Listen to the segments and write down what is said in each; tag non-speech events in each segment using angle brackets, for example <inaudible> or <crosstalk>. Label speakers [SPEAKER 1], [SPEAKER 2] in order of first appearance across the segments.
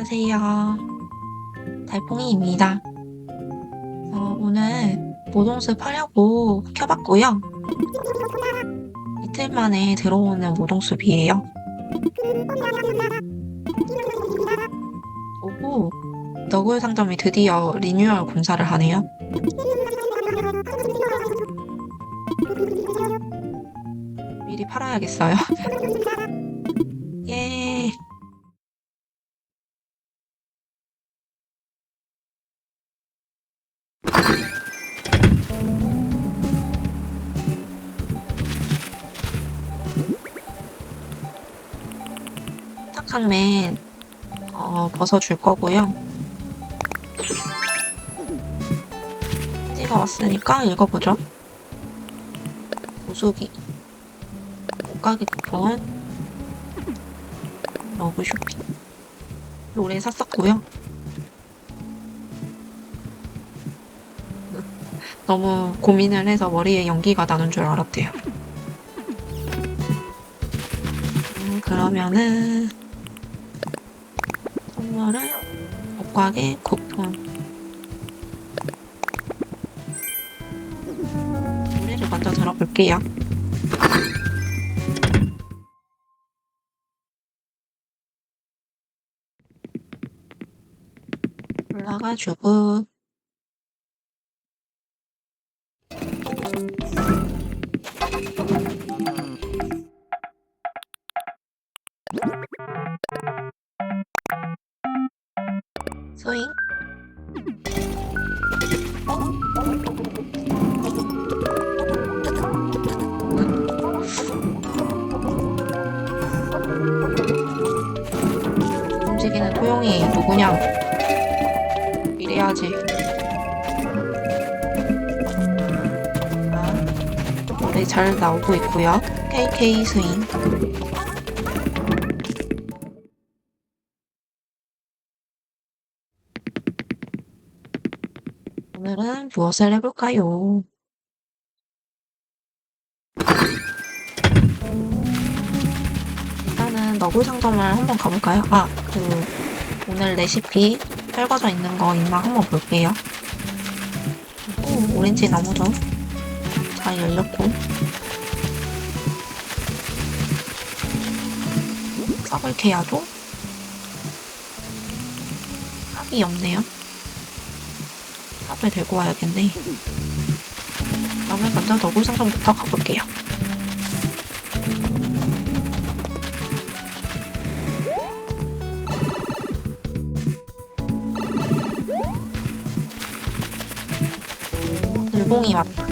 [SPEAKER 1] 안녕하세요. 달팽이입니다. 어, 오늘 모동숲 하려고 켜봤고요. 이틀 만에 들어오는 모동숲이에요. 오고 너굴 상점이 드디어 리뉴얼 공사를 하네요. 미리 팔아야겠어요. <laughs> 착한맨 어, 벗어줄 거고요. 찍어왔으니까 읽어보죠. 보수기 옷가게 쿠폰 러브 쇼핑 노래 샀었고요. <laughs> 너무 고민을 해서 머리에 연기가 나는 줄 알았대요. 음, 그러면은 선물은 옷가게 쿠폰 노래를 먼저 들어볼게요. 올라가지고 움직이는 토용이 누구냐 이래야지. 아, 노래 잘 나오고 있고요. KK 스윙. 오늘은 무엇을 해볼까요? 너굴 상점을 한번 가볼까요? 아, 그 오늘 레시피 떨궈져 있는 거 있나 한번 볼게요. 오, 오렌지 나무도 잘 열렸고 썩을 케야도 합이 없네요. 삽을 들고 와야겠네. 그러면 먼저 너굴 상점부터 가볼게요. 늘봉이 왔다.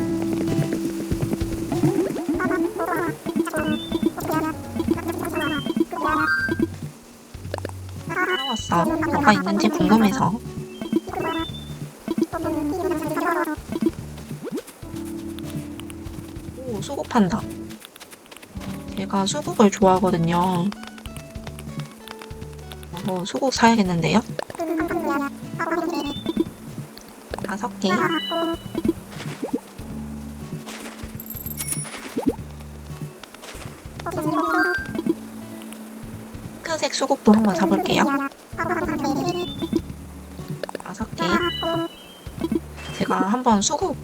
[SPEAKER 1] 따라왔어. 뭐가 있는지 궁금해서. 오, 수국 판다. 제가 수국을 좋아하거든요. 어, 수국 사야겠는데요? 다섯 개. 수국도 한번 사볼게요. 다섯 개. 제가 한번 수국,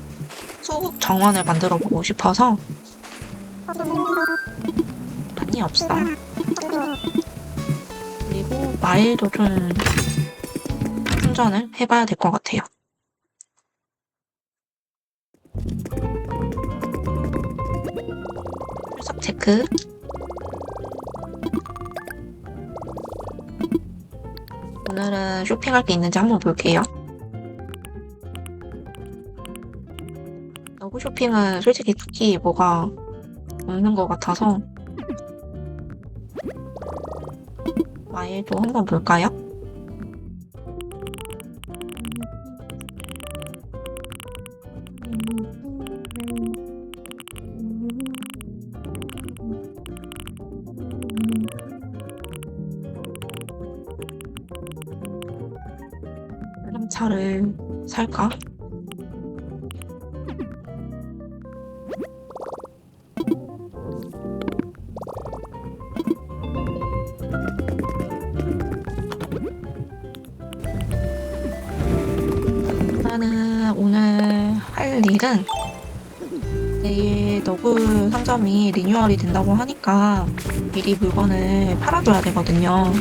[SPEAKER 1] 수국 정원을 만들어 보고 싶어서 많이 없어. 그리고 마일도 좀 충전을 해봐야 될 것 같아요. 출석 체크. 오늘은 쇼핑할 게 있는지 한번 볼게요. 너구 쇼핑은 솔직히 특히 뭐가 없는 것 같아서 마일도 한번 볼까요? 차를 살까? 나는 오늘 할 일은 내일 너구 상점이 리뉴얼이 된다고 하니까 미리 물건을 팔아줘야 되거든요.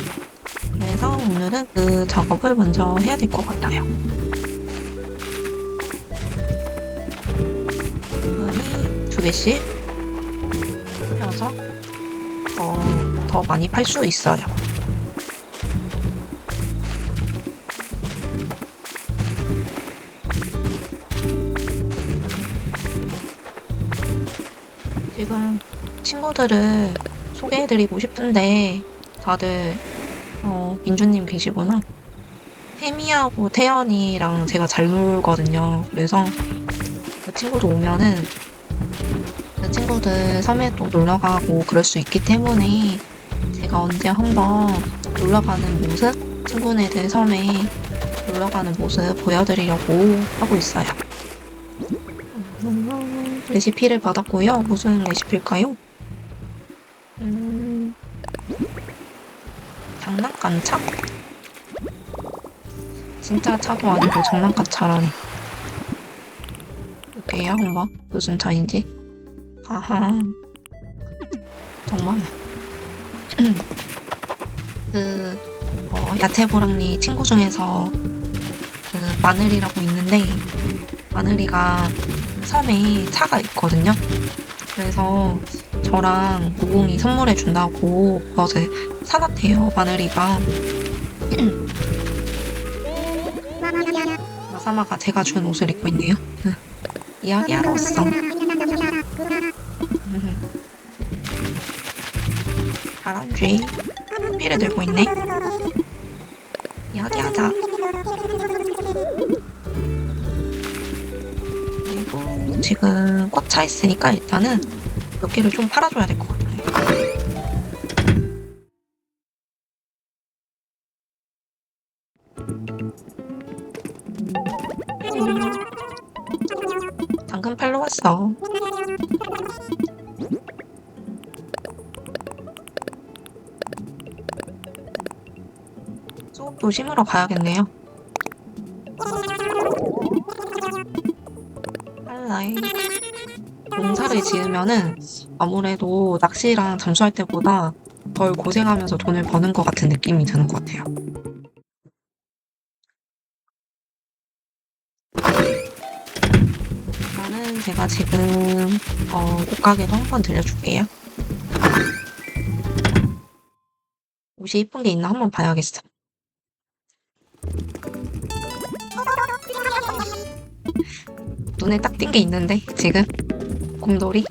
[SPEAKER 1] 오늘은 그 작업을 먼저 해야 될 것 같아요. 물건이 두 개씩 펴서 더, 더 많이 팔 수 있어요. 지금 친구들을 소개해드리고 싶은데 다들 어, 민주님 계시구나. 혜미하고 태연이랑 제가 잘 놀거든요. 그래서 그 친구도 오면은 그 친구들 섬에 또 놀러 가고 그럴 수 있기 때문에 제가 언제 한번 놀러 가는 모습, 친구네들 섬에 놀러 가는 모습 보여드리려고 하고 있어요. 레시피를 받았고요. 무슨 레시피일까요? 음, 장난감 차? 진짜 차도 아니고 장난감 차라니. 한번. 무슨 차인지. 아하. 정말. <clears throat> 그, 어, 야채보랑니 친구 중에서 그 마늘이라고 있는데, 마늘이가 섬에 차가 있거든요. 그래서 저랑 무공이 선물해 준다고 그것을 사놨대요, 마늘이가. <clears throat> 마사마가 제가 준 옷을 입고 있네요. 이야기하러 왔어. 잘한쥐. 삐를 들고 있네. 이야기하자. 그리고 지금 꽉 차 있으니까 일단은 몇 개를 좀 팔아줘야 될 것 같아요. 당근 팔러 왔어. 수업도 심으러 가야겠네요. 지으면은 아무래도 낚시랑 잠수할 때보다 덜 고생하면서 돈을 버는 것 같은 느낌이 드는 것 같아요. 일단은 제가 지금 어, 옷가게도 한번 들려줄게요. 옷이 이쁜 게 있나 한번 봐야겠어. 눈에 딱 띈 게 있는데 지금 곰돌이?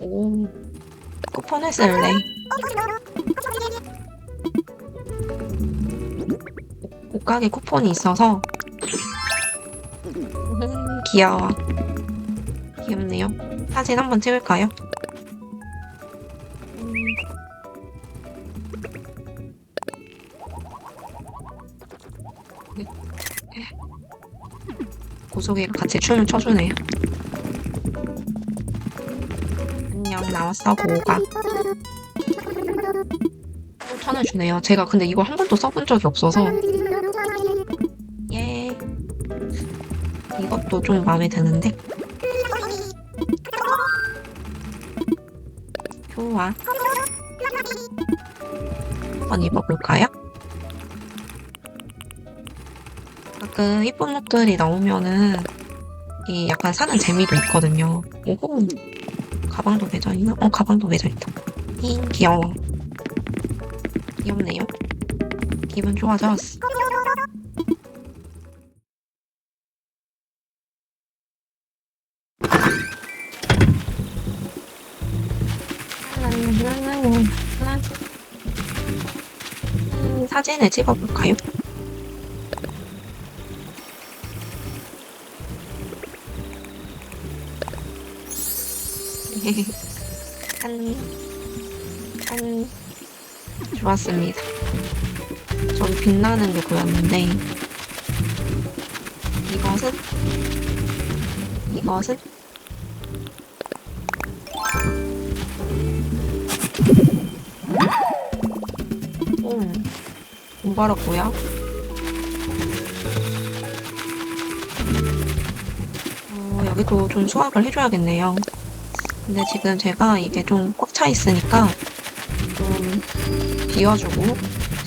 [SPEAKER 1] 오. 쿠폰을 쓸래 옷가게 쿠폰이 있어서 음, 귀여워. 귀엽네요. 사진 한번 찍을까요? 음. 고속이랑 같이 춤을 춰주네요. 안녕, 나왔어, 고가. 천을 주네요. 제가 근데 이걸 한 번도 써본 적이 없어서. 예. 이것도 좀 마음에 드는데. 좋아. 한번 입어볼까요? 가끔 이쁜 옷들이 나오면은 이 약간 사는 재미도 있거든요. 오호 가방도 매져 있나? 어 가방도 매져 있다. 히 귀여워. 귀엽네요. 기분 좋아졌어. 음, 사진을 찍어볼까요? <laughs> 짠. 짠. 좋았습니다. 저기 빛나는 게 보였는데, 이것은? 이것은? 음, 오바라고요? 어, 여기도 좀 수확을 해줘야겠네요. 근데 지금 제가 이게 좀 꽉 차 있으니까 좀 비워주고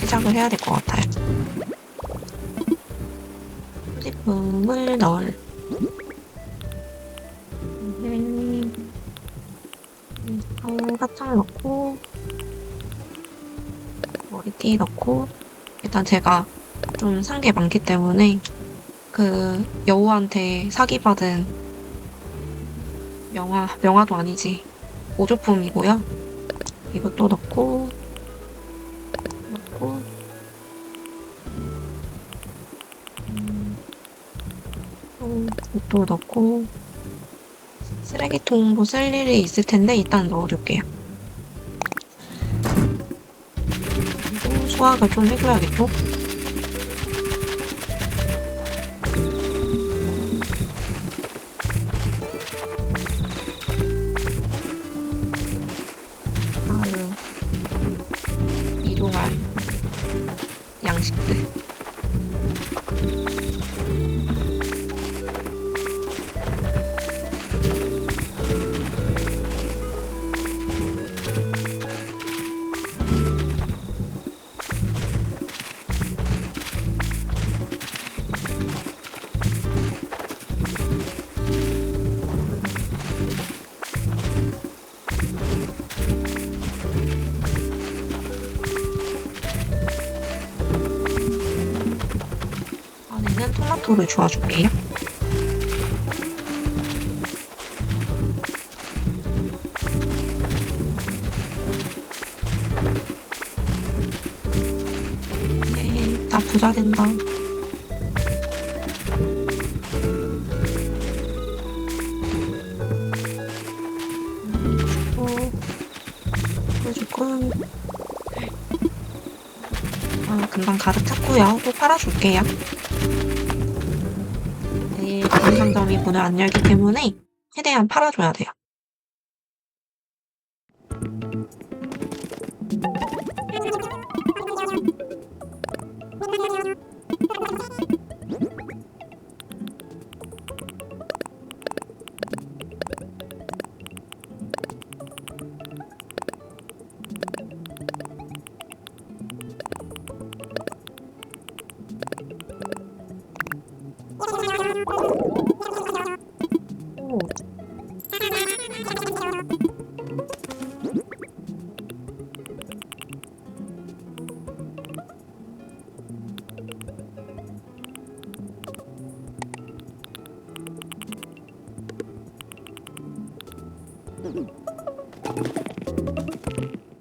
[SPEAKER 1] 시작을 해야 될 것 같아요. 소지품을 넣을. 음, 사탕 넣고 머리띠 넣고 일단 제가 좀 산 게 많기 때문에 그 여우한테 사기받은 명화 명화도 아니지 오조품이고요. 이것도 넣고 넣고 음, 또 이것도 넣고 쓰레기통도 쓸 일이 있을 텐데 일단 넣어줄게요. 수확을 좀 해줘야겠죠? 토마토를 주워줄게요. 네, 나 부자 된다. 주고, 아, 금방 가득 찼고요. 또 팔아줄게요. 상점이 문을 안 열기 때문에 최대한 팔아줘야 돼요. ハハハハ!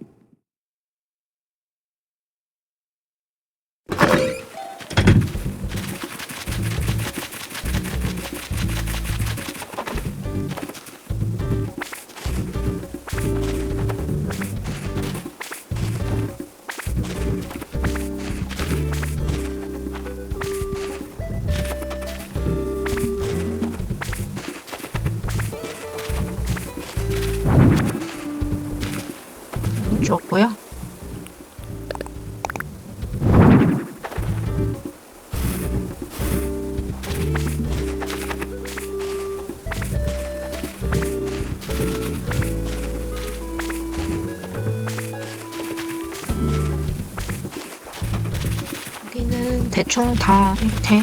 [SPEAKER 1] 대충 다 밑에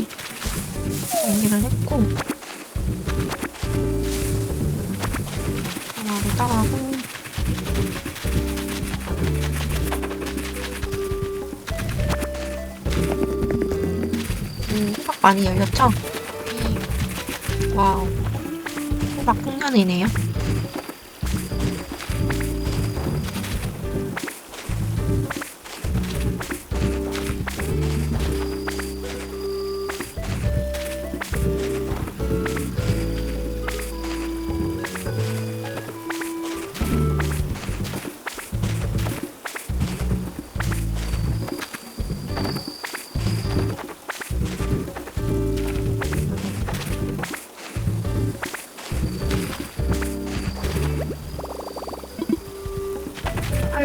[SPEAKER 1] 정리를 했고 하나를 따라하고 음, 호박 많이 열렸죠? 네. 와우. 호박 풍년이네요.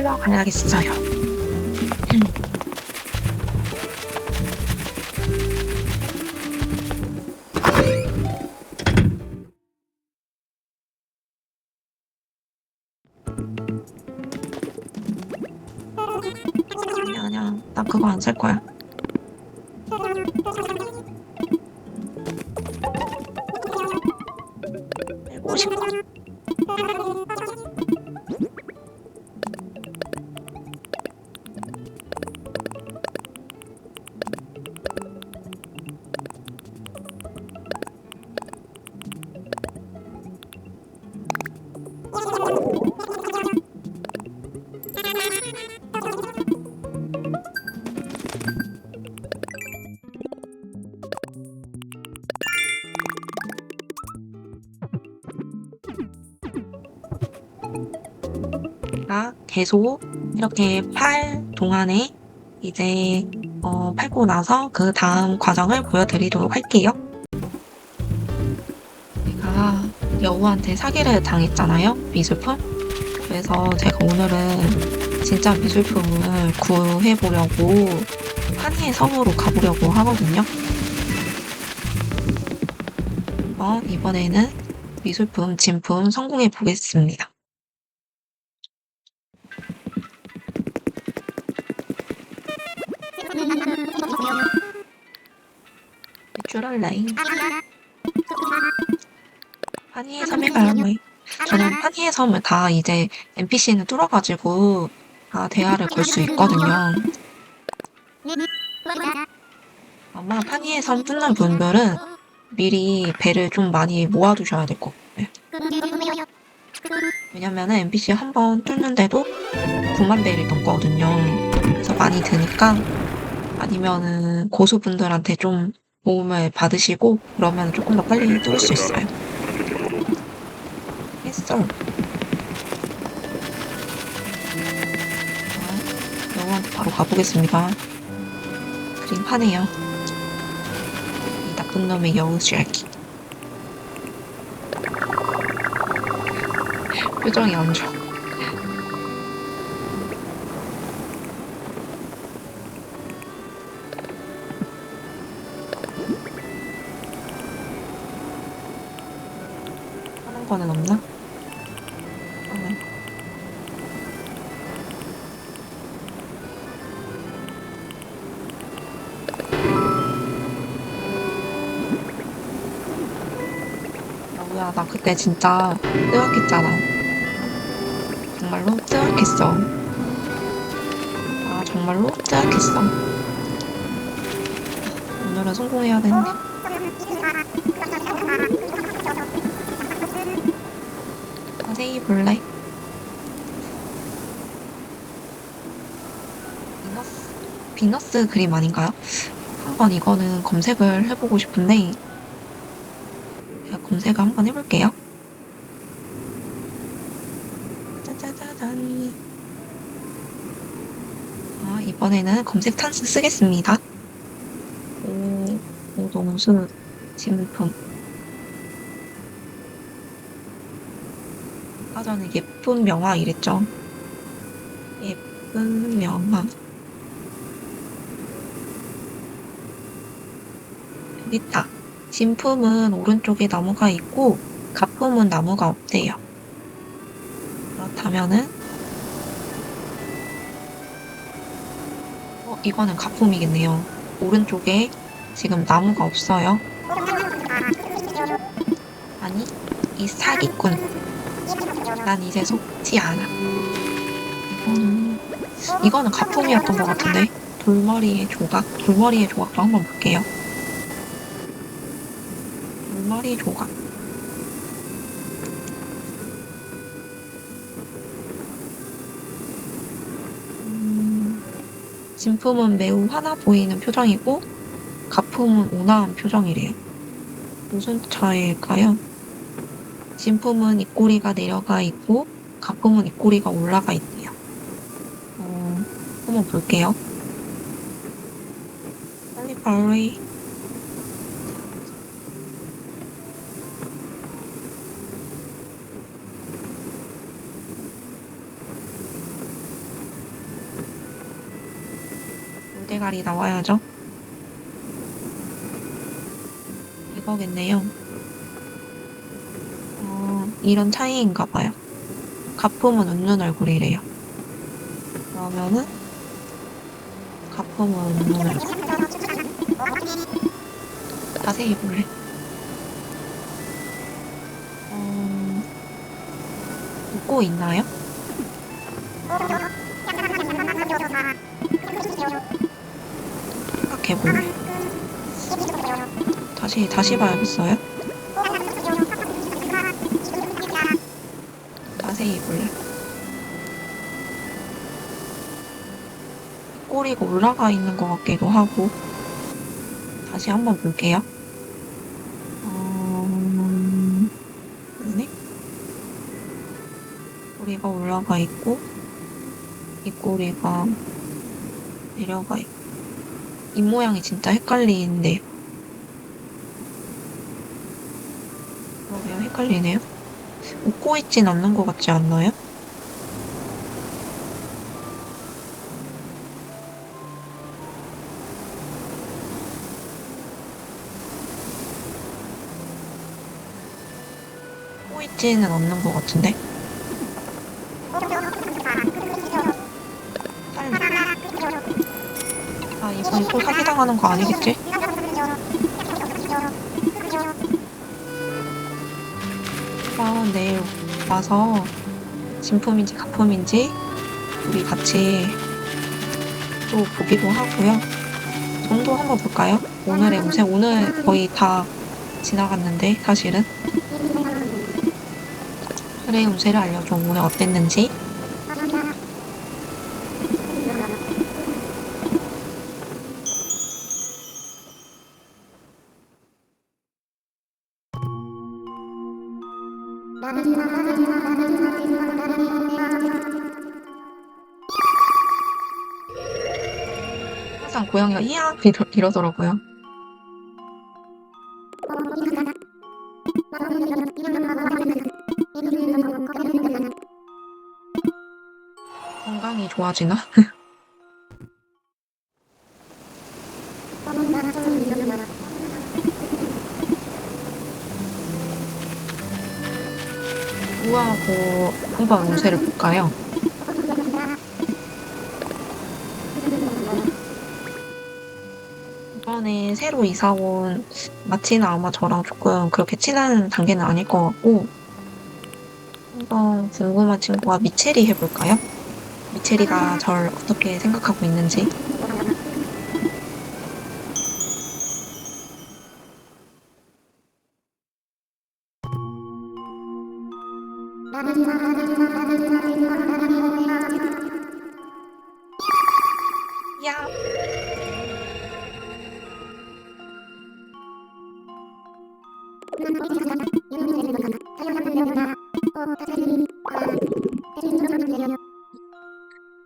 [SPEAKER 1] 흘러가야겠어요. 음. 아니야, 그거 안 살 거야. 계속 이렇게 팔 동안에 이제 어, 팔고 나서 그 다음 과정을 보여드리도록 할게요. 제가 여우한테 사기를 당했잖아요. 미술품. 그래서 제가 오늘은 진짜 미술품을 구해보려고 한이의 섬으로 가보려고 하거든요. 어, 이번에는 미술품, 진품 성공해 보겠습니다. 라인. 파니의 섬에 가요, 뭐. 저는 파니의 섬을 다 이제 NPC는 뚫어가지고 다 대화를 걸 수 있거든요. 아마 파니의 섬 뚫는 분들은 미리 배를 좀 많이 모아두셔야 될 것 같아요. 왜냐면은 NPC 한 번 뚫는데도 9만 배를 넘거든요. 그래서 많이 드니까 아니면은 고수분들한테 좀 도움을 받으시고 그러면 조금 더 빨리 뚫을 수 있어요. 했어. 자, 영화한테 바로 가보겠습니다. 그림 파네요. 이 나쁜 놈의 여우 쥐알기. 표정이 안 좋아. 여우야, 나 그때 진짜 뜨악했잖아. 정말로 뜨악했어. 아, 정말로 뜨악했어. 오늘은 성공해야 되는데. 자세히 볼래? 비너스, 그림 아닌가요? 한번 이거는 검색을 해보고 싶은데, 검색을 한번 해볼게요. 짜자자잔. 아, 이번에는 검색 찬스 쓰겠습니다. 오, 오동수 진품. 아까 전에 예쁜 명화 이랬죠? 예쁜 명화. 여기 있다. 진품은 오른쪽에 나무가 있고, 가품은 나무가 없대요. 그렇다면은, 어, 이거는 가품이겠네요. 오른쪽에 지금 나무가 없어요. 아니, 이 사기꾼. 난 이제 속지 않아. 이거는, 이거는 가품이었던 것 같은데. 돌머리의 조각? 돌머리의 조각도 한번 볼게요. 돌머리 조각. 음, 진품은 매우 화나 보이는 표정이고, 가품은 온화한 표정이래요. 무슨 차이일까요? 진품은 입꼬리가 내려가 있고, 가품은 입꼬리가 올라가 있대요. 어, 한번 볼게요. 빨리 빨리. 물 대가리 나와야죠. 이거겠네요. 어, 이런 차이인가 봐요. 가품은 웃는 얼굴이래요. 그러면은 가품은 오늘 자세히 볼래. 어, 웃고 있나요? 생각해볼래. 다시, 다시 봐야겠어요? 자세히 볼래. 꼬리가 올라가 있는 것 같기도 하고. 다시 한번 볼게요. 어... 네? 꼬리가 올라가 있고, 이 꼬리가 내려가 있고. 입 모양이 진짜 헷갈리는데요. 그러게요, 헷갈리네요. 웃고 있진 않는 것 같지 않나요? 웃고 있지는 않는 것 같은데? 사기당하는 거 아니겠지? 한번 내일 와서 진품인지 가품인지 우리 같이 또 보기도 하고요. 정도 한번 볼까요? 오늘의 운세 오늘 거의 다 지나갔는데 사실은 그래 운세를 알려줘 오늘 어땠는지 고양이가 이야 이러, 이러더라고요. 건강이 좋아지나? <laughs> 우아하고 한번 운세를 볼까요? 새로 이사 온 마치는 아마 저랑 조금 그렇게 친한 단계는 아닐 것 같고 한번 궁금한 친구가 미체리 해볼까요? 미체리가 절 어떻게 생각하고 있는지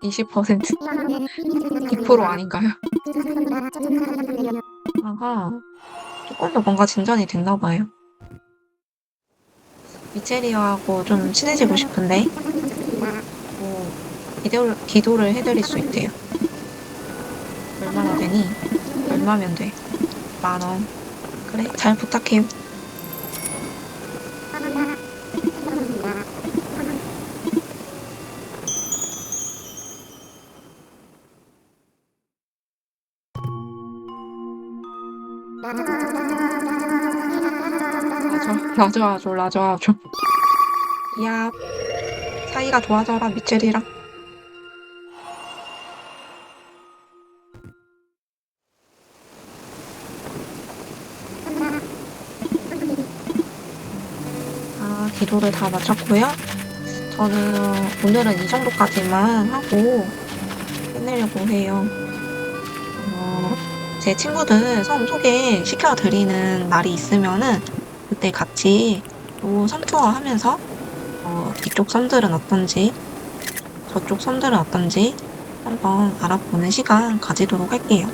[SPEAKER 1] 20% 100% 아닌가요? 아가 조금 더 뭔가 진전이 됐나 봐요. 미체리하고 좀 친해지고 싶은데 뭐 기도, 기도를 해드릴 수 있대요. 얼마나 되니? 얼마면 돼? 만 원. 그래, 잘 부탁해요. 라저, 라저. 야, 사이가 좋아져라, 미첼이랑. 아, 기도를 다 마쳤고요. 저는 오늘은 이 정도까지만 하고 끝내려고 해요. 어, 제 친구들 섬 소개시켜드리는 날이 있으면은 그때 같이 또섬 투어 하면서 어, 이쪽 섬들은 어떤지 저쪽 섬들은 어떤지 한번 알아보는 시간 가지도록 할게요.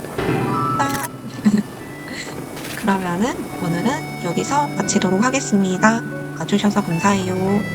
[SPEAKER 1] 딱! <laughs> 그러면은 오늘은 여기서 마치도록 하겠습니다. 봐주셔서 감사해요.